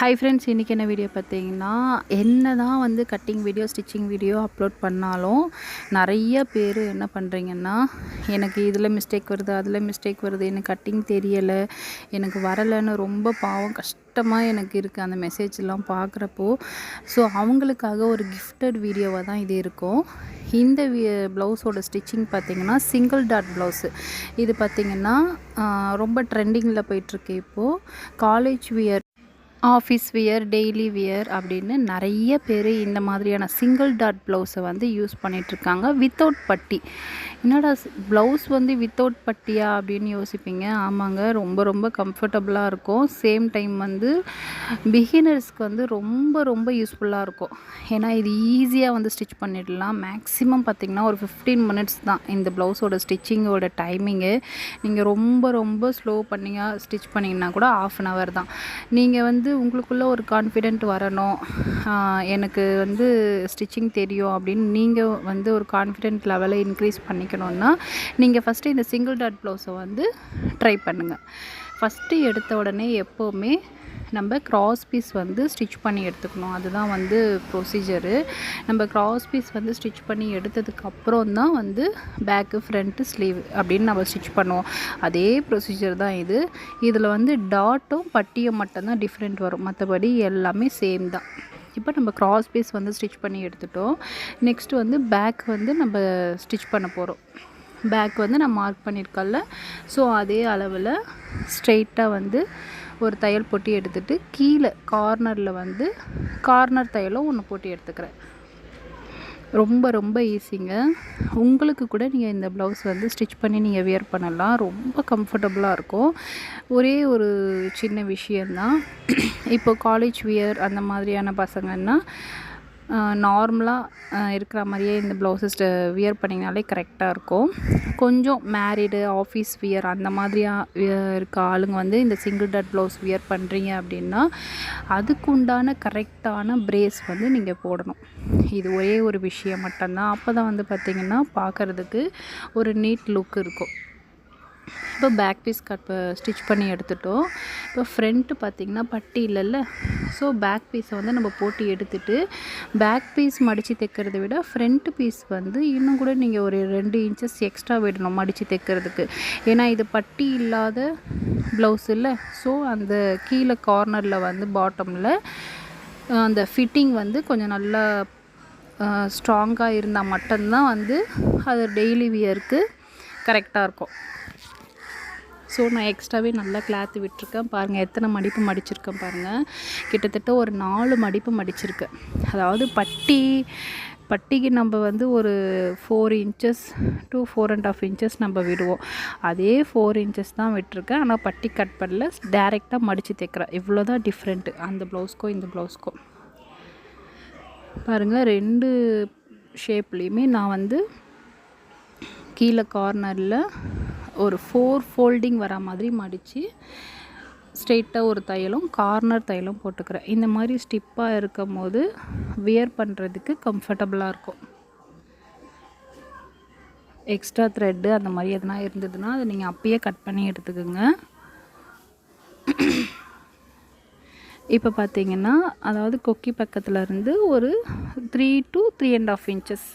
Hi friends இன்றைக்கி என்ன video பார்த்தீங்கன்னா என்ன தான் வந்து cutting video stitching video upload பண்ணாலும் நிறைய பேர் என்ன பண்ணுறீங்கன்னா எனக்கு இதில் மிஸ்டேக் வருது அதில் மிஸ்டேக் வருது எனக்கு கட்டிங் தெரியலை எனக்கு வரலைன்னு ரொம்ப பாவம் கஷ்டமாக எனக்கு இருக்குது அந்த மெசேஜ்லாம் பார்க்குறப்போ. ஸோ அவங்களுக்காக ஒரு கிஃப்டட் வீடியோவாக தான் இது இருக்கும். இந்த ப்ளவுஸோட ஸ்டிச்சிங் பார்த்திங்கன்னா சிங்கிள் டாட் ப்ளவுஸு இது பார்த்திங்கன்னா ரொம்ப ட்ரெண்டிங்கில் போயிட்டுருக்கு இப்போது college wear office wear daily wear அப்படின்னு நிறைய பேர் இந்த மாதிரியான சிங்கிள் டாட் ப்ளவுஸை வந்து யூஸ் பண்ணிகிட்ருக்காங்க வித்தவுட் பட்டி. என்னடா ப்ளவுஸ் வந்து வித்தவுட் பட்டியா அப்படின்னு யோசிப்பீங்க? ஆமாங்க ரொம்ப ரொம்ப கம்ஃபர்டபுளாக இருக்கும். சேம் டைம் வந்து பிகினர்ஸ்க்கு வந்து ரொம்ப ரொம்ப யூஸ்ஃபுல்லாக இருக்கும். ஏன்னா இது ஈஸியாக வந்து ஸ்டிச் பண்ணிடலாம். மேக்ஸிமம் பார்த்திங்கன்னா ஒரு ஃபிஃப்டீன் மினிட்ஸ் தான் இந்த ப்ளவுஸோட ஸ்டிச்சிங்கோட டைமிங்கு. நீங்கள் ரொம்ப ரொம்ப ஸ்லோ பண்ணிங்க ஸ்டிச் பண்ணிங்கன்னா கூட ஆஃப் அன் ஹவர் தான். நீங்கள் வந்து உங்களுக்குள்ளே ஒரு கான்ஃபிடென்ட் வரணும். எனக்கு வந்து ஸ்டிச்சிங் தெரியும் அப்படின்னு நீங்கள் வந்து ஒரு கான்ஃபிடென்ட் லெவலை இன்க்ரீஸ் பண்ணிக்கணுன்னா நீங்கள் ஃபஸ்ட்டு இந்த சிங்கிள் டாட் ப்ளவுஸை வந்து ட்ரை பண்ணுங்கள் ஃபஸ்ட்டு எடுத்த உடனே எப்போவுமே நம்ம கிராஸ் பீஸ் வந்து ஸ்டிச் பண்ணி எடுத்துக்கணும். அதுதான் வந்து ப்ரொசீஜரு நம்ம கிராஸ் பீஸ் வந்து ஸ்டிச் பண்ணி எடுத்ததுக்கப்புறம் தான் வந்து பேக்கு ஃப்ரண்ட்டு ஸ்லீவ் அப்படின்னு நம்ம ஸ்டிச் பண்ணுவோம். அதே ப்ரொசீஜர் தான் இது. இதில் வந்து டாட்டும் பட்டியும் மட்டும்தான் டிஃப்ரெண்ட் வரும். மற்றபடி எல்லாமே சேம் தான். இப்போ நம்ம கிராஸ் பீஸ் வந்து ஸ்டிச் பண்ணி எடுத்துட்டோம். நெக்ஸ்ட் வந்து பேக் வந்து நம்ம ஸ்டிச் பண்ண போகிறோம் பேக் வந்து நான் மார்க் பண்ணியிருக்கல ஸோ அதே அளவில் ஸ்ட்ரெயிட்டாக வந்து ஒரு தையல் பொட்டி எடுத்துட்டு கீழே கார்னரில் வந்து கார்னர் தையலும் ஒன்று போட்டி எடுத்துக்கிறேன். ரொம்ப ரொம்ப ஈஸிங்க உங்களுக்கு கூட நீங்கள் இந்த ப்ளவுஸ் வந்து ஸ்டிச் பண்ணி நீங்கள் வியர் பண்ணலாம். ரொம்ப கம்ஃபர்டபுளாக இருக்கும். ஒரே ஒரு சின்ன விஷயந்தான் இப்போ காலேஜ் வியர் அந்த மாதிரியான பசங்கன்னா நார்மலாக இருக்கிற மாதிரியே இந்த ப்ளவுஸஸ் வியர் பண்ணிங்கனாலே கரெக்டாக இருக்கும். கொஞ்சம் மேரிடு ஆஃபீஸ் வியர் அந்த மாதிரியா இருக்க ஆளுங்க வந்து இந்த சிங்கிள் டாட் ப்ளவுஸ் வியர் பண்ணுறீங்க அப்படின்னா அதுக்கு உண்டான கரெக்டான பிரேஸ் வந்து நீங்கள் போடணும். இது ஒரே ஒரு விஷயம் மட்டும்தான். அப்போ தான் வந்து பார்த்திங்கன்னா பார்க்குறதுக்கு ஒரு நீட் லுக் இருக்கும். இப்போ பேக் பீஸ் கட் ஸ்டிச் பண்ணி எடுத்துட்டோம். இப்போ ஃப்ரண்ட்டு பார்த்திங்கன்னா பட்டி இல்லைல்ல? ஸோ பேக் பீஸை வந்து நம்ம போட்டு எடுத்துட்டு பேக் பீஸ் மடித்து தைக்கிறத விட ஃப்ரண்ட் பீஸ் வந்து இன்னும் கூட நீங்கள் ஒரு ரெண்டு இன்ச்சஸ் எக்ஸ்ட்ரா விடணும் மடித்து தைக்கிறதுக்கு. ஏன்னா இது பட்டி இல்லாத ப்ளவுஸ் இல்லை? ஸோ அந்த கீழே கார்னரில் வந்து பாட்டமில் அந்த ஃபிட்டிங் வந்து கொஞ்சம் நல்லா ஸ்ட்ராங்காக இருந்தால் மட்டும்தான் வந்து அது டெய்லி வியருக்கு கரெக்டாக இருக்கும். ஸோ நான் எக்ஸ்ட்ராவே நல்லா கிளாத்து விட்டுருக்கேன். பாருங்கள் எத்தனை மடிப்பு மடிச்சிருக்கேன் பாருங்கள் கிட்டத்தட்ட ஒரு நாலு மடிப்பு மடிச்சிருக்கேன் அதாவது பட்டி பட்டிக்கு நம்ம வந்து ஒரு four inches to four and half inches நம்ம விடுவோம். அதே ஃபோர் இன்ச்சஸ் தான் விட்டுருக்கேன். ஆனால் பட்டி கட் பண்ணல. டேரெக்டாக மடித்து தைக்கிறேன். இவ்வளோ தான் டிஃப்ரெண்ட்டு அந்த ப்ளவுஸ்க்கும் இந்த ப்ளவுஸ்க்கும் பாருங்கள் ரெண்டு ஷேப்லேயுமே நான் வந்து கீழே கார்னரில் ஒரு ஃபோர் ஃபோல்டிங் வர மாதிரி மடித்து ஸ்ட்ரெயிட்டாக ஒரு தையலும் கார்னர் தையலும் போட்டுக்கிறேன். இந்த மாதிரி ஸ்டிப்பாக இருக்கும் போது வியர் பண்ணுறதுக்கு கம்ஃபர்டபுளாக இருக்கும். எக்ஸ்ட்ரா த்ரெட்டு அந்த மாதிரி எதனா இருந்ததுன்னா அதை நீங்கள் அப்பயே கட் பண்ணி எடுத்துக்கோங்க. இப்போ பார்த்தீங்கன்னா அதாவது கொக்கி பக்கத்தில் இருந்து ஒரு three to three and half inches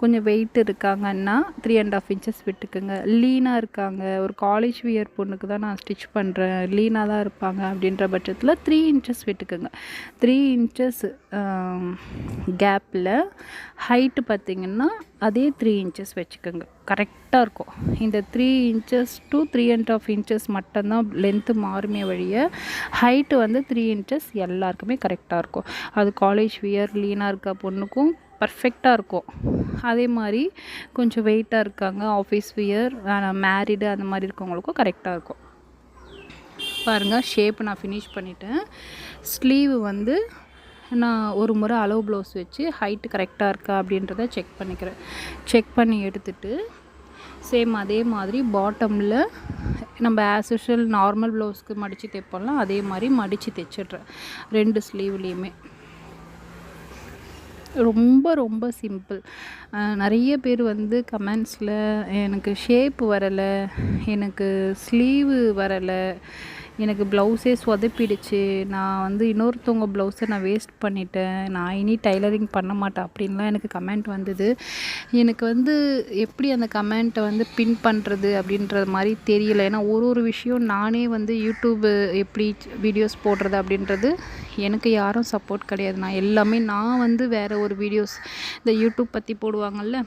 கொஞ்சம் வெயிட் இருக்காங்கன்னா த்ரீ அண்ட் ஆஃப் இன்ச்சஸ் விட்டுக்குங்க. லீனாக இருக்காங்க. ஒரு காலேஜ் வியர் பொண்ணுக்கு தான் நான் ஸ்டிச் பண்ணுறேன் லீனாக தான் இருப்பாங்க அப்படின்ற பட்சத்தில் த்ரீ இன்ச்சஸ் விட்டுக்குங்க. த்ரீ இன்ச்சஸ் கேப்பில் ஹைட்டு பார்த்தீங்கன்னா அதே த்ரீ இன்ச்சஸ் வச்சுக்கோங்க. கரெக்டாக இருக்கும். இந்த three inches to three and half inches மட்டும்தான் லென்த்து மாறுமே வழிய ஹைட்டு வந்து த்ரீ இன்ச்சஸ் எல்லாருக்குமே கரெக்டாக இருக்கும். அது காலேஜ் வியர் லீனாக இருக்க பொண்ணுக்கும் பர்ஃபெக்டாக இருக்கும். அதே மாதிரி கொஞ்சம் வெயிட்டாக இருக்காங்க ஆஃபீஸ் வியர் மேரிடு அந்த மாதிரி இருக்கவங்களுக்கும் கரெக்டாக இருக்கும். பாருங்கள் ஷேப் நான் ஃபினிஷ் பண்ணிட்டேன். ஸ்லீவ் வந்து நான் ஒரு முறை அளவு ப்ளவுஸ் வச்சு ஹைட்டு கரெக்டாக இருக்கா அப்படின்றத செக் பண்ணிக்கிறேன். செக் பண்ணி எடுத்துட்டு சேம் அதே மாதிரி பாட்டமில் நம்ம ஆஸ் யூஷுவல் நார்மல் ப்ளவுஸ்க்கு மடித்து தைப்போம்ல அதே மாதிரி மடித்து தைச்சிட்றேன். ரெண்டு ஸ்லீவ்லேயுமே ரொம்ப ரொம்ப சிம்பிள் நிறைய பேர் வந்து கமெண்ட்ஸில் எனக்கு ஷேப் வரலை எனக்கு ஸ்லீவு வரலை எனக்கு ப்ளவுஸே சொதப்பிடுச்சு. நான் வந்து இன்னொருத்தவங்க ப்ளவுஸை நான் வேஸ்ட் பண்ணிட்டேன். நான் இனி டைலரிங் பண்ண மாட்டேன் அப்படின்லாம் எனக்கு கமெண்ட் வந்தது. எனக்கு வந்து எப்படி அந்த கமெண்ட்டை வந்து பின் பண்ணுறது அப்படின்றது மாதிரி தெரியல. ஏன்னா ஒரு ஒரு விஷயம் நானே வந்து யூடியூப்பு எப்படி வீடியோஸ் போடுறது அப்படின்றது எனக்கு யாரும் சப்போர்ட் கிடையாது. நான் எல்லாமே நான் வந்து வேறு ஒரு வீடியோஸ் இந்த யூடியூப் பற்றி போடுவாங்கள்ல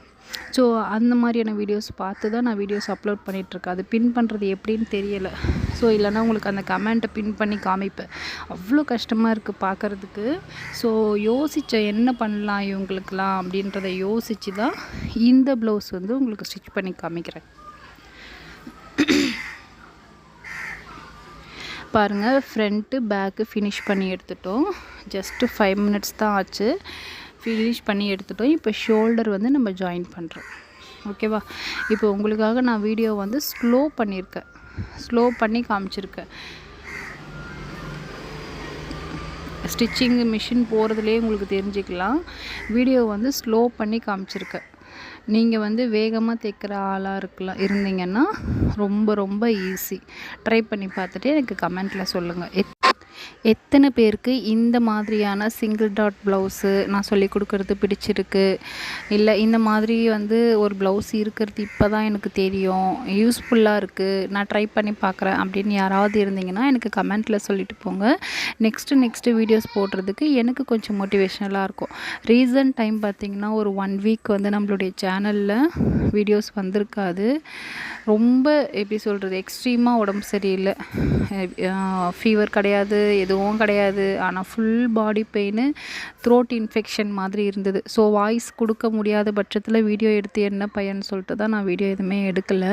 ஸோ அந்த மாதிரியான வீடியோஸ் பார்த்து தான் நான் வீடியோஸ் அப்லோட் பண்ணிகிட்ருக்கேன் அது பின் பண்ணுறது எப்படின்னு தெரியலை. ஸோ இல்லைனா உங்களுக்கு அந்த கமெண்ட்டை பின் பண்ணி காமிப்பேன். அவ்வளோ கஷ்டமாக இருக்குது பார்க்குறதுக்கு. ஸோ யோசித்தேன் என்ன பண்ணலாம் இவங்களுக்கெலாம் அப்படின்றத யோசித்து தான் இந்த ப்ளவுஸ் வந்து உங்களுக்கு ஸ்டிச் பண்ணி காமிக்கிறேன். பாருங்கள் ஃப்ரண்ட்டு பேக்கு ஃபினிஷ் பண்ணி எடுத்துட்டோம். ஜஸ்ட்டு ஃபைவ் மினிட்ஸ் தான் ஆச்சு. ஃபினிஷ் பண்ணி எடுத்துட்டோம். இப்போ ஷோல்டர் வந்து நம்ம ஜாயின் பண்ணுறோம் ஓகேவா இப்போ உங்களுக்காக நான் வீடியோ வந்து ஸ்லோ பண்ணியிருக்கேன் ஸ்லோ பண்ணி காமிச்சிருக்கேன். ஸ்டிச்சிங் மிஷின் போகிறதுலே உங்களுக்கு தெரிஞ்சுக்கலாம். வீடியோ வந்து ஸ்லோ பண்ணி காமிச்சிருக்கேன். நீங்கள் வந்து வேகமாக தைக்கிற ஆளாக இருக்கலாம் இருந்தீங்கன்னா ரொம்ப ரொம்ப ஈஸி ட்ரை பண்ணி பார்த்துட்டு எனக்கு கமெண்ட்டில் சொல்லுங்கள் எத் எத்தனை பேருக்கு இந்த மாதிரியான சிங்கிள் டாட் ப்ளவுஸு நான் சொல்லி கொடுக்குறது பிடிச்சிருக்கு? இல்லை இந்த மாதிரி வந்து ஒரு ப்ளவுஸ் இருக்கிறது இப்போ தான் எனக்கு தெரியும். யூஸ்ஃபுல்லாக இருக்குது நான் ட்ரை பண்ணி பார்க்குறேன் அப்படின்னு யாராவது இருந்தீங்கன்னா எனக்கு கமெண்ட்டில் சொல்லிட்டு போங்க. நெக்ஸ்ட்டு நெக்ஸ்ட்டு வீடியோஸ் போடுறதுக்கு எனக்கு கொஞ்சம் மோட்டிவேஷனலாக இருக்கும். ரீசன்ட் டைம் பார்த்திங்கன்னா ஒரு ஒன் வீக் வந்து நம்மளுடைய சேனலில் வீடியோஸ் வந்திருக்காது. ரொம்ப எப்படி சொல்கிறது எக்ஸ்ட்ரீமாக உடம்பு சரியில்லை. ஃபீவர் கிடையாது எதுவும் கிடையாது. ஆனால் full body pain throat infection மாதிரி இருந்தது. ஸோ வாய்ஸ் கொடுக்க முடியாத பட்சத்தில் வீடியோ எடுத்து என்ன பையன்னு சொல்லிட்டு தான் நான் வீடியோ எதுவுமே எடுக்கலை.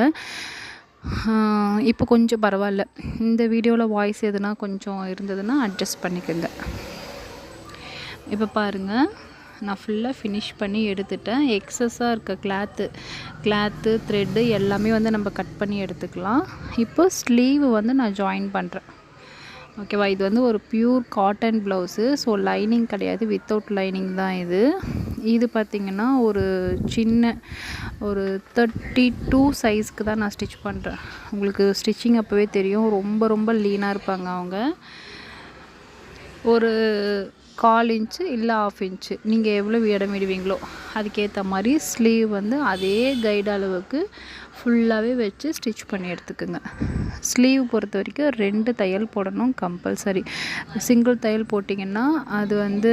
இப்போ கொஞ்சம் பரவாயில்ல. இந்த வீடியோவில் வாய்ஸ் எதுனா கொஞ்சம் இருந்ததுன்னா அட்ஜஸ்ட் பண்ணிக்கோங்க. இப்போ பாருங்கள் நான் ஃபுல்லாக ஃபினிஷ் பண்ணி எடுத்துட்டேன். எக்ஸஸாக இருக்க கிளாத்து கிளாத்து த்ரெட்டு எல்லாமே வந்து நம்ம கட் பண்ணி எடுத்துக்கலாம். இப்போ ஸ்லீவ் வந்து நான் ஜாயின் பண்ணுறேன் ஓகேவா இது வந்து ஒரு pure cotton blouse so lining கிடையாது. வித்தவுட் லைனிங் தான் இது. இது பார்த்திங்கன்னா ஒரு சின்ன ஒரு தேர்ட்டி டூ சைஸ்க்கு தான் நான் ஸ்டிச் பண்ணுறேன் உங்களுக்கு ஸ்டிச்சிங் அப்போவே தெரியும். ரொம்ப ரொம்ப லீனாக இருப்பாங்க அவங்க. ஒரு கால் இன்ச்சு இல்லை ஆஃப் இன்ச்சு. நீங்கள் எவ்வளோ இடம் விடுவீங்களோ அதுக்கேற்ற மாதிரி ஸ்லீவ் வந்து அதே கைடு அளவுக்கு ஃபுல்லாகவே வச்சு ஸ்டிச் பண்ணி எடுத்துக்கோங்க. ஸ்லீவ் பொறுத்த வரைக்கும் ரெண்டு தையல் போடணும் கம்பல்சரி சிங்கிள் தையல் போட்டிங்கன்னா அது வந்து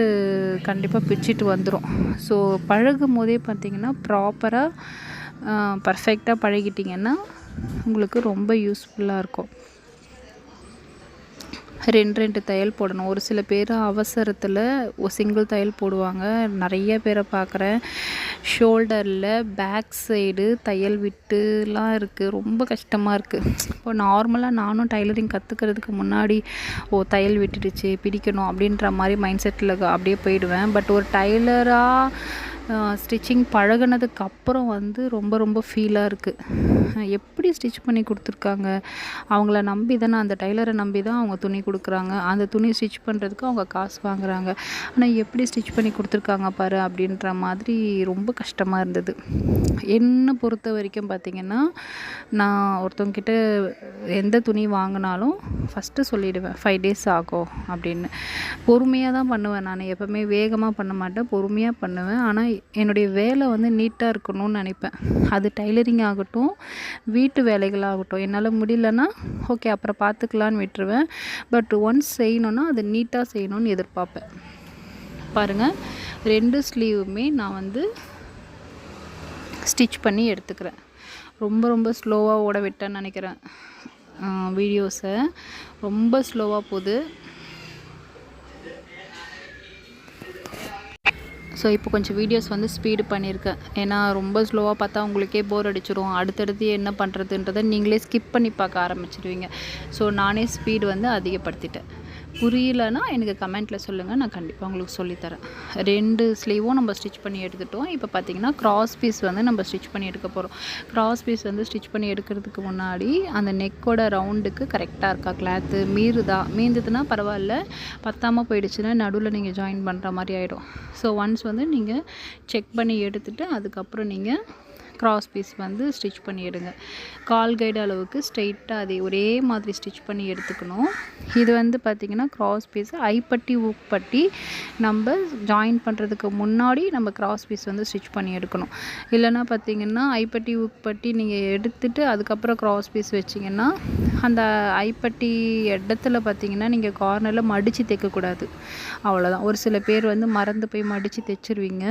கண்டிப்பாக பிச்சுட்டு வந்துடும் ஸோ பழகும் போதே பார்த்திங்கன்னா ப்ராப்பராக பர்ஃபெக்டாக பழகிட்டிங்கன்னா உங்களுக்கு ரொம்ப யூஸ்ஃபுல்லாக இருக்கும். ரெண்டு ரெண்டு தையல் போடணும். ஒரு சில பேர் அவசரத்தில் சிங்கிள் தையல் போடுவாங்க. நிறைய பேரை பார்க்குறேன் ஷோல்டரில் பேக் சைடு தையல் விட்டுலாம் இருக்குது ரொம்ப கஷ்டமாக இருக்குது இப்போ நார்மலாக நானும் டைலரிங் கற்றுக்கிறதுக்கு முன்னாடி ஓ தையல் விட்டுடுச்சு பிடிக்கணும் அப்படின்ற மாதிரி மைண்ட் செட்டில் அப்படியே போயிடுவேன். பட் ஒரு டைலராக ஸ்டிச்சிங் பழகினதுக்கு அப்புறம் வந்து ரொம்ப ரொம்ப ஃபீலாக இருக்குது எப்படி ஸ்டிச் பண்ணி கொடுத்துருக்காங்க? அவங்கள நம்பி தானே அந்த டைலரை நம்பி தான் அவங்க துணி கொடுக்குறாங்க. அந்த துணி ஸ்டிச் பண்ணுறதுக்கு அவங்க காசு வாங்குறாங்க. ஆனால் எப்படி ஸ்டிச் பண்ணி கொடுத்துருக்காங்க பாரு அப்படின்ற மாதிரி ரொம்ப கஷ்டமாக இருந்தது. என்னை பொறுத்த வரைக்கும் பார்த்திங்கன்னா நான் ஒருத்தவங்கிட்ட எந்த துணி வாங்கினாலும் ஃபஸ்ட்டு சொல்லிவிடுவேன் ஃபைவ் டேஸ் ஆகும் அப்படின்னு. பொறுமையாக தான் பண்ணுவேன் நான். எப்போவுமே வேகமாக பண்ண மாட்டேன் பொறுமையாக பண்ணுவேன். ஆனால் என்னுடைய வேலை வந்து நீட்டாக இருக்கணும்னு நினைப்பேன். அது டைலரிங் ஆகட்டும் வீட்டு வேலைகளாகட்டும் என்னால் முடியலன்னா ஓகே அப்புறம் பார்த்துக்கலான்னு விட்டுருவேன். பட் ஒன்ஸ் செய்யணுன்னா அது நீட்டாக செய்யணும்னு எதிர்பார்ப்பேன். பாருங்கள் ரெண்டு ஸ்லீவுமே நான் வந்து ஸ்டிச் பண்ணி எடுத்துக்கிறேன். ரொம்ப ரொம்ப ஸ்லோவாக ஓட விட்டேன்னு நினைக்கிறேன் வீடியோஸை ரொம்ப ஸ்லோவாக போகுது. ஸோ இப்போ கொஞ்சம் வீடியோஸ் வந்து ஸ்பீடு பண்ணியிருக்கேன் ஏன்னா ரொம்ப ஸ்லோவாக பார்த்தா உங்களுக்கே போர் அடிச்சிடும் அடுத்தடுத்து என்ன பண்ணுறதுன்றதை நீங்களே ஸ்கிப் பண்ணி பார்க்க ஆரம்பிச்சிடுவீங்க ஸோ நானே ஸ்பீடு வந்து அதிகப்படுத்திட்டேன். புரியலன்னா எனக்கு கமெண்ட்டில் சொல்லுங்கள் நான் கண்டிப்பாக உங்களுக்கு சொல்லித்தரேன். ரெண்டு ஸ்லீவும் நம்ம ஸ்டிச் பண்ணி எடுத்துட்டோம். இப்போ பார்த்தீங்கன்னா க்ராஸ் பீஸ் வந்து நம்ம ஸ்டிச் பண்ணி எடுக்க போகிறோம் க்ராஸ் பீஸ் வந்து ஸ்டிச் பண்ணி எடுக்கிறதுக்கு முன்னாடி அந்த நெக்கோட ரவுண்டுக்கு கரெக்டாக இருக்கா? கிளாத்து மீறுதா? மீந்ததுன்னா பரவாயில்ல. பத்தாமல் போயிடுச்சுன்னா நடுவில் நீங்கள் ஜாயின் பண்ணுற மாதிரி ஆகிடும் ஸோ ஒன்ஸ் வந்து நீங்கள் செக் பண்ணி எடுத்துகிட்டு அதுக்கப்புறம் நீங்கள் க்ராஸ் பீஸ் வந்து ஸ்டிச் பண்ணி எடுங்க கால் கைடு அளவுக்கு ஸ்ட்ரெயிட்டாக அதே ஒரே மாதிரி ஸ்டிச் பண்ணி எடுத்துக்கணும். இது வந்து பார்த்திங்கன்னா க்ராஸ் பீஸ் ஐப்பட்டி ஊப்பட்டி நம்ம ஜாயின் பண்ணுறதுக்கு முன்னாடி நம்ம கிராஸ் பீஸ் வந்து ஸ்டிச் பண்ணி எடுக்கணும். இல்லைன்னா பார்த்திங்கன்னா ஐப்பட்டி ஊப்பட்டி நீங்கள் எடுத்துட்டு அதுக்கப்புறம் கிராஸ் பீஸ் வச்சிங்கன்னா அந்த ஐப்பட்டி இடத்துல பார்த்திங்கன்னா நீங்கள் கார்னரில் மடித்து தைக்கக்கூடாது. அவ்வளோதான் ஒரு சில பேர் வந்து மறந்து போய் மடித்து தைச்சிருவீங்க.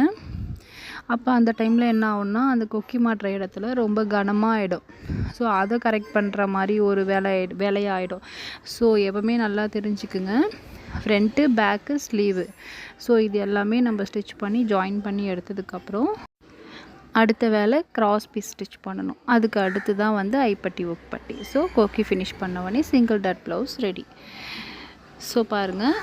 அப்போ அந்த டைமில் என்ன ஆகும்னா அந்த கொக்கி மாட்டுற இடத்துல ரொம்ப கனமாக ஆகிடும் ஸோ அதை கரெக்ட் பண்ணுற மாதிரி ஒரு வேலை வேலையாகிடும் ஸோ எப்போவுமே நல்லா தெரிஞ்சுக்குங்க. ஃப்ரண்ட்டு பேக்கு ஸ்லீவு ஸோ இது எல்லாமே நம்ம ஸ்டிச் பண்ணி ஜாயின் பண்ணி எடுத்ததுக்கப்புறம் அடுத்த வேலை கிராஸ் பீஸ் ஸ்டிச் பண்ணணும். அதுக்கு அடுத்து தான் வந்து ஐப்பட்டி ஒப்பட்டி ஸோ கொக்கி ஃபினிஷ் பண்ண உடனே single dot blouse ready so பாருங்கள்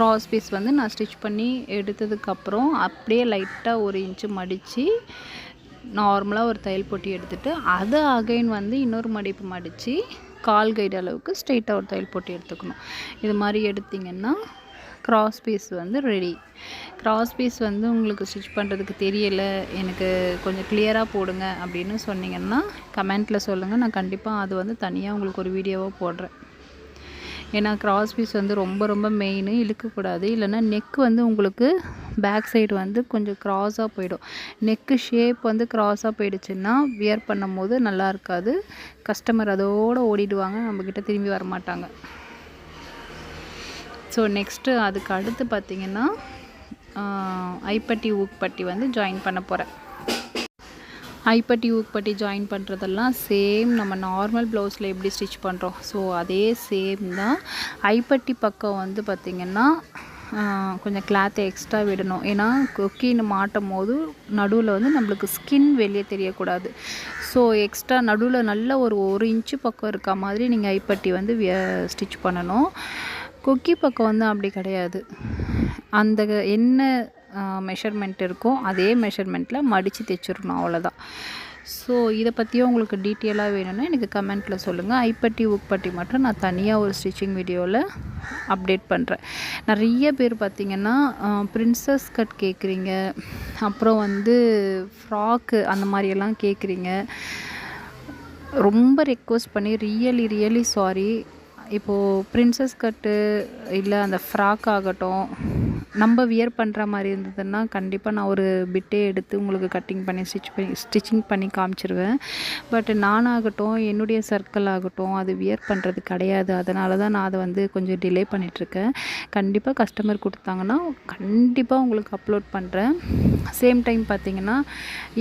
க்ராஸ் பீஸ் வந்து நான் ஸ்டிச் பண்ணி எடுத்ததுக்கப்புறம் அப்படியே லைட்டாக ஒரு இன்ச்சு மடித்து நார்மலாக ஒரு தையல் போட்டி எடுத்துகிட்டு அதை அகைன் வந்து இன்னொரு மடிப்பு மடித்து கால் கைடு அளவுக்கு ஸ்ட்ரெயிட்டாக ஒரு தையல் போட்டி எடுத்துக்கணும். இது மாதிரி எடுத்திங்கன்னா க்ராஸ் பீஸ் வந்து ரெடி க்ராஸ் பீஸ் வந்து உங்களுக்கு ஸ்டிச் பண்ணுறதுக்கு தெரியலை எனக்கு கொஞ்சம் கிளியராக போடுங்க அப்படின்னு சொன்னிங்கன்னா கமெண்ட்டில் சொல்லுங்கள் நான் கண்டிப்பாக அது வந்து தனியாக உங்களுக்கு ஒரு வீடியோவாக போடுறேன். ஏன்னா கிராஸ் பீஸ் வந்து ரொம்ப ரொம்ப மெயின் இழுக்கக்கூடாது. இல்லைன்னா நெக் வந்து உங்களுக்கு பேக் சைடு வந்து கொஞ்சம் க்ராஸாக போயிடும். நெக்கு ஷேப் வந்து க்ராஸாக போயிடுச்சுன்னா வியர் பண்ணும் போது நல்லா இருக்காது. கஸ்டமர் அதோடு ஓடிடுவாங்க நம்மக்கிட்ட திரும்பி வர மாட்டாங்க ஸோ நெக்ஸ்ட்டு அதுக்கு அடுத்து பார்த்திங்கன்னா ஐப்பட்டி ஊக்பட்டி வந்து ஜாயின் பண்ண போகிறேன் ஐப்பட்டி ஊக்பட்டி ஜாயின் பண்ணுறதெல்லாம் சேம் நம்ம நார்மல் ப்ளவுஸில் எப்படி ஸ்டிச் பண்ணுறோம் ஸோ அதே சேம் தான் ஐப்பட்டி பக்கம் வந்து பார்த்திங்கன்னா கொஞ்சம் கிளாத்தை எக்ஸ்ட்ரா விடணும். ஏன்னா கொக்கின்னு மாட்டும் போது நடுவில் வந்து நம்மளுக்கு ஸ்கின் வெளியே தெரியக்கூடாது. ஸோ எக்ஸ்ட்ரா நடுவில் நல்ல ஒரு ஒரு இன்ச்சு பக்கம் இருக்க மாதிரி நீங்கள் ஐப்பட்டி வந்து ஸ்டிச் பண்ணணும். கொக்கி பக்கம் வந்து அப்படி கிடையாது. அந்த என்ன மெஷர்மெண்ட் இருக்கும். அதே மெஷர்மெண்ட்டில் மடித்து தைச்சிடணும் அவ்வளோதான் ஸோ இதை பற்றியும் உங்களுக்கு டீட்டெயிலாக வேணும்னா எனக்கு கமெண்ட்டில் சொல்லுங்கள் ஐப்பட்டி உப்பட்டி மட்டும் நான் தனியாக ஒரு ஸ்டிச்சிங் வீடியோவில் அப்டேட் பண்ணுறேன் நிறைய பேர் பார்த்திங்கன்னா ப்ரின்ஸஸ் கட் கேட்குறீங்க அப்புறம் வந்து ஃப்ராக்கு அந்த மாதிரியெல்லாம் கேட்குறீங்க ரொம்ப ரெக்வஸ்ட் பண்ணி ரியலி ரியலி சாரி இப்போது ப்ரின்ஸஸ் கட்டு இல்லை அந்த ஃப்ராக் ஆகட்டும். நம்ம வியர் பண்ணுற மாதிரி இருந்ததுன்னா கண்டிப்பாக நான் ஒரு பிட்டே எடுத்து உங்களுக்கு கட்டிங் பண்ணி ஸ்டிச் பண்ணி ஸ்டிச்சிங் பண்ணி காமிச்சிருவேன். பட் நானாகட்டும் என்னுடைய சர்க்கிள் ஆகட்டும் அது வியர் பண்ணுறது கிடையாது. அதனால தான் நான் அதை வந்து கொஞ்சம் டிலே பண்ணிகிட்ருக்கேன் கண்டிப்பாக கஸ்டமர் கொடுத்தாங்கன்னா கண்டிப்பாக உங்களுக்கு அப்லோட் பண்ணுறேன் சேம் டைம் பார்த்திங்கன்னா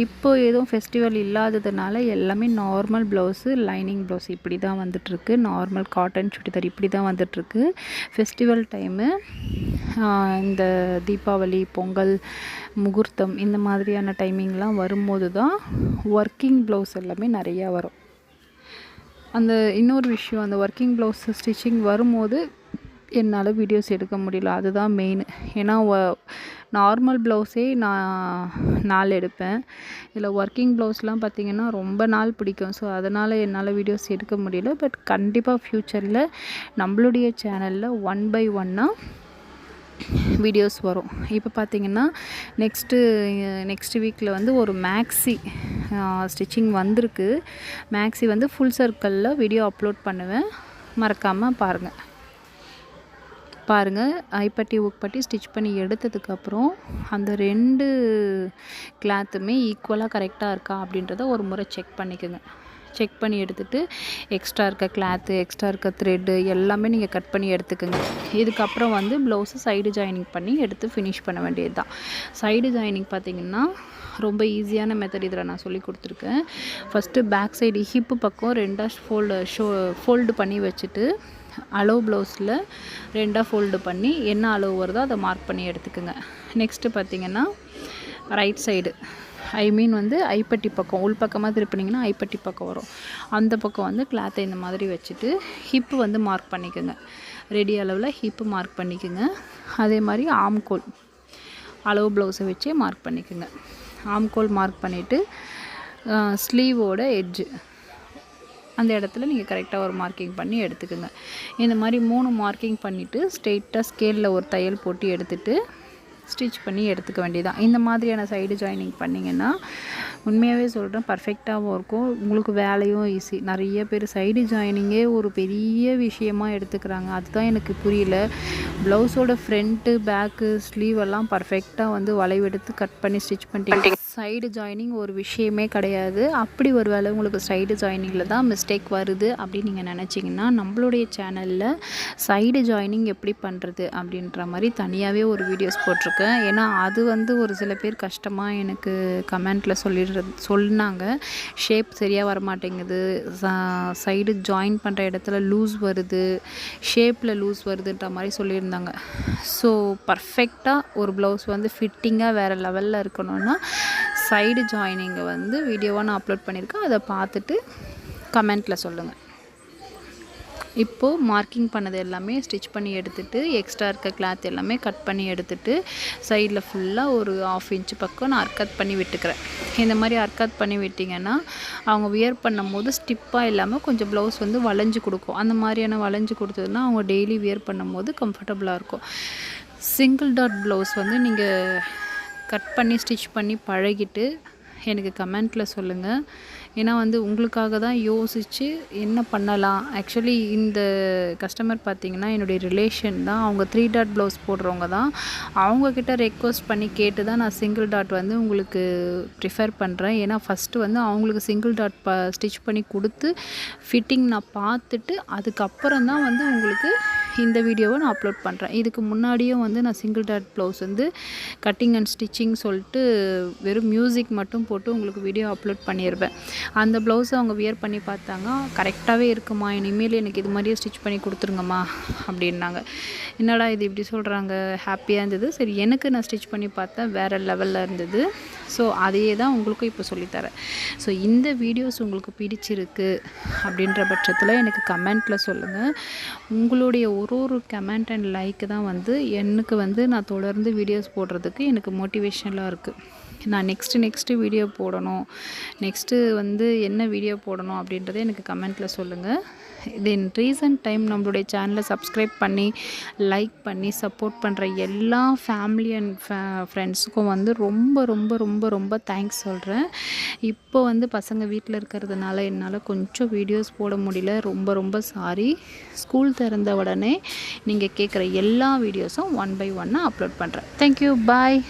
இப்போ எதுவும் ஃபெஸ்டிவல் இல்லாததுனால எல்லாமே நார்மல் ப்ளவுஸு லைனிங் ப்ளவுஸ் இப்படி தான் வந்துட்டுருக்கு. நார்மல் காட்டன் சுடிதார் இப்படி தான் வந்துட்டுருக்கு ஃபெஸ்டிவல் டைமு இந்த இந்த தீபாவளி பொங்கல் முகூர்த்தம் இந்த மாதிரியான டைமிங்லாம் வரும்போது தான் ஒர்க்கிங் ப்ளவுஸ் எல்லாமே நிறையா வரும். அந்த இன்னொரு விஷயம் அந்த ஒர்க்கிங் ப்ளவுஸ் ஸ்டிச்சிங் வரும்போது என்னால் வீடியோஸ் எடுக்க முடியல. அதுதான் மெயின் ஏன்னா நார்மல் ப்ளவுஸே நான் நாள் எடுப்பேன். இதில் ஒர்க்கிங் ப்ளவுஸ்லாம் பார்த்திங்கன்னா ரொம்ப நாள் பிடிக்கும். ஸோ அதனால் என்னால் வீடியோஸ் எடுக்க முடியல. பட் கண்டிப்பாக ஃப்யூச்சரில் நம்மளுடைய சேனலில் ஒன் பை ஒன்னாக வீடியோஸ் வரும். இப்போ பார்த்திங்கன்னா நெக்ஸ்ட்டு நெக்ஸ்ட் வீக்கில் வந்து ஒரு மேக்ஸி ஸ்டிச்சிங் வந்திருக்கு. மேக்ஸி வந்து ஃபுல் சர்க்கிளில் வீடியோ அப்லோட் பண்ணுவேன். மறக்காமல் பாருங்கள் பாருங்கள் ஐப்பட்டி உக்பட்டி ஸ்டிச் பண்ணி எடுத்ததுக்கப்புறம் அந்த ரெண்டு கிளாத்துமே ஈக்குவலாக கரெக்டாக இருக்கா அப்படின்றத ஒரு முறை செக் பண்ணிக்கோங்க. செக் பண்ணி எடுத்துகிட்டு எக்ஸ்ட்ரா இருக்க கிளாத்து எக்ஸ்ட்ரா இருக்க த்ரெட்டு எல்லாமே நீங்கள் கட் பண்ணி எடுத்துக்கோங்க. இதுக்கப்புறம் வந்து ப்ளவுஸை சைடு ஜாயினிங் பண்ணி எடுத்து ஃபினிஷ் பண்ண வேண்டியது தான் சைடு ஜாயினிங் பார்த்திங்கன்னா ரொம்ப ஈஸியான மெத்தட் இதில் நான் சொல்லி கொடுத்துருக்கேன். ஃபஸ்ட்டு பேக் சைடு ஹிப்பு பக்கம் ரெண்டாக ஃபோல்டு ஷோ ஃபோல்டு பண்ணி வச்சுட்டு அளவு ப்ளவுஸில் ரெண்டாக ஃபோல்டு பண்ணி என்ன அளவு வருதோ அதை மார்க் பண்ணி எடுத்துக்கோங்க. நெக்ஸ்ட்டு பார்த்திங்கன்னா ரைட் சைடு ஐ மீன் வந்து ஐப்பட்டி பக்கம் உள் பக்கமாக திருப்பினீங்கன்னா ஐப்பட்டி பக்கம் வரும். அந்த பக்கம் வந்து கிளாத்தை இந்த மாதிரி வச்சுட்டு ஹிப்பு வந்து மார்க் பண்ணிக்கோங்க. ரெடி அளவில் ஹிப்பு மார்க் பண்ணிக்கோங்க. அதே மாதிரி ஆம்கோல் அளவு ப்ளவுஸை வச்சே மார்க் பண்ணிக்கோங்க. ஆம்கோல் மார்க் பண்ணிவிட்டு ஸ்லீவோட எட்ஜு அந்த இடத்துல நீங்கள் கரெக்டாக ஒரு மார்க்கிங் பண்ணி எடுத்துக்கோங்க. இந்த மாதிரி மூணு மார்க்கிங் பண்ணிவிட்டு ஸ்ட்ரெயிட்டாக ஸ்கேலில் ஒரு தையல் போட்டு எடுத்துகிட்டு ஸ்டிச் பண்ணி எடுத்துக்க வேண்டியதான் இந்த மாதிரியான சைடு ஜாயினிங் பண்ணிங்கன்னா உண்மையாகவே சொல்கிறேன் பர்ஃபெக்டாகவும் இருக்கும். உங்களுக்கு வேலையும் ஈஸி நிறைய பேர் சைடு ஜாயினிங்கே ஒரு பெரிய விஷயமாக எடுத்துக்கிறாங்க. அதுதான் எனக்கு புரியல. ப்ளவுஸோட ஃப்ரண்ட்டு பேக்கு ஸ்லீவ் எல்லாம் பர்ஃபெக்டாக வந்து வளைவெடுத்து கட் பண்ணி ஸ்டிச் பண்ணிட்டீங்க. சைடு ஜாயினிங் ஒரு விஷயமே கிடையாது. அப்படி ஒரு வேலை உங்களுக்கு சைடு ஜாயினிங்கில் தான் மிஸ்டேக் வருது அப்படின்னு நீங்கள் நினச்சிங்கன்னா நம்மளுடைய சேனலில் சைடு ஜாயினிங் எப்படி பண்ணுறது அப்படின்ற மாதிரி தனியாகவே ஒரு வீடியோஸ் போட்டிருக்கேன். ஏன்னா அது வந்து ஒரு சில பேர் கஷ்டமாக எனக்கு கமெண்ட்டில் சொல்லிடுறது சொன்னாங்க. ஷேப் சரியாக வரமாட்டேங்குது. சைடு ஜாயின் பண்ணுற இடத்துல லூஸ் வருது. ஷேப்பில் லூஸ் வருதுன்ற மாதிரி சொல்லியிருந்தாங்க. ஸோ பர்ஃபெக்டாக ஒரு ப்ளவுஸ் வந்து ஃபிட்டிங்காக வேறு லெவலில் இருக்கணும்னா சைடு ஜாயினிங்கை வந்து வீடியோவாக நான் அப்லோட் பண்ணியிருக்கேன். அதை பார்த்துட்டு கமெண்ட்டில் சொல்லுங்கள் இப்போது மார்க்கிங் பண்ணது எல்லாமே ஸ்டிச் பண்ணி எடுத்துகிட்டு எக்ஸ்ட்ரா இருக்க கிளாத் எல்லாமே கட் பண்ணி எடுத்துகிட்டு சைடில் ஃபுல்லாக ஒரு ஆஃப் இன்ச்சு பக்கம் நான் அர்க்கத் பண்ணி விட்டுக்கிறேன். இந்த மாதிரி அர்க்கத் பண்ணி விட்டிங்கன்னா அவங்க வியர் பண்ணும் போது ஸ்டிப்பாக இல்லாமல் கொஞ்சம் ப்ளவுஸ் வந்து வளைஞ்சு கொடுக்கும். அந்த மாதிரியான வளைஞ்சு கொடுத்ததுன்னா அவங்க டெய்லி வியர் பண்ணும் போது கம்ஃபர்டபுளாக இருக்கும். சிங்கிள் டாட் ப்ளவுஸ் வந்து நீங்கள் கட் பண்ணி ஸ்டிச் பண்ணி பழகிட்டு எனக்கு கமெண்ட்டில் சொல்லுங்கள் ஏன்னா வந்து உங்களுக்காக தான் யோசித்து என்ன பண்ணலாம். ஆக்சுவலி இந்த கஸ்டமர் பார்த்திங்கன்னா என்னுடைய ரிலேஷன் தான். அவங்க த்ரீ டாட் ப்ளவுஸ் போடுறவங்க தான். அவங்கக்கிட்ட ரெக்வஸ்ட் பண்ணி கேட்டு தான் நான் சிங்கிள் டாட் வந்து உங்களுக்கு ப்ரிஃபர் பண்ணுறேன் ஏன்னா ஃபஸ்ட்டு வந்து அவங்களுக்கு சிங்கிள் டாட் ப ஸ்டிச் பண்ணி கொடுத்து ஃபிட்டிங் நான் பார்த்துட்டு அதுக்கப்புறம் தான் வந்து உங்களுக்கு இந்த வீடியோவை நான் அப்லோட் பண்ணுறேன் இதுக்கு முன்னாடியும் வந்து நான் சிங்கிள் டாட் ப்ளவுஸ் வந்து கட்டிங் அண்ட் ஸ்டிச்சிங் சொல்லிட்டு வெறும் மியூசிக் மட்டும் போட்டு உங்களுக்கு வீடியோ அப்லோட் பண்ணியிருப்பேன் அந்த ப்ளவுஸை அவங்க வியர் பண்ணி பார்த்தாங்க. கரெக்டாகவே இருக்குமா? இனிமேல் எனக்கு இது மாதிரியே ஸ்டிச் பண்ணி கொடுத்துருங்கம்மா அப்படின்னாங்க. என்னடா இது இப்படி சொல்கிறாங்க ஹாப்பியாக இருந்தது. சரி எனக்கு நான் ஸ்டிச் பண்ணி பார்த்தேன். வேறு லெவலில் இருந்தது. ஸோ அதையே தான் உங்களுக்கும் இப்போ சொல்லித்தரேன். ஸோ இந்த வீடியோஸ் உங்களுக்கு பிடிச்சிருக்கு அப்படின்ற பட்சத்தில் எனக்கு கமெண்ட்டில் சொல்லுங்கள் உங்களுடைய ஒரு ஒரு கமெண்ட் அண்ட் லைக்கு தான் வந்து எனக்கு வந்து நான் தொடர்ந்து வீடியோஸ் போடுறதுக்கு எனக்கு மோட்டிவேஷனலாக இருக்குது நான் நெக்ஸ்ட்டு நெக்ஸ்ட்டு வீடியோ போடணும். நெக்ஸ்ட்டு வந்து என்ன வீடியோ போடணும் அப்படின்றத எனக்கு கமெண்ட்டில் சொல்லுங்கள் தென் ரீசன்ட் டைம் நம்மளுடைய சேனலை சப்ஸ்கிரைப் பண்ணி லைக் பண்ணி சப்போர்ட் பண்ணுற எல்லா ஃபேமிலி அண்ட் ஃப்ரெண்ட்ஸுக்கும் வந்து ரொம்ப ரொம்ப ரொம்ப ரொம்ப தேங்க்ஸ் சொல்கிறேன் இப்போ வந்து பசங்க வீட்டில் இருக்கிறதுனால என்னால் கொஞ்சம் வீடியோஸ் போட முடியல. ரொம்ப ரொம்ப சாரி ஸ்கூல் திறந்த உடனே நீங்கள் கேட்குற எல்லா வீடியோஸும் ஒன் பை ஒன்னாக அப்லோட் பண்ணுறேன் தேங்க்யூ பாய்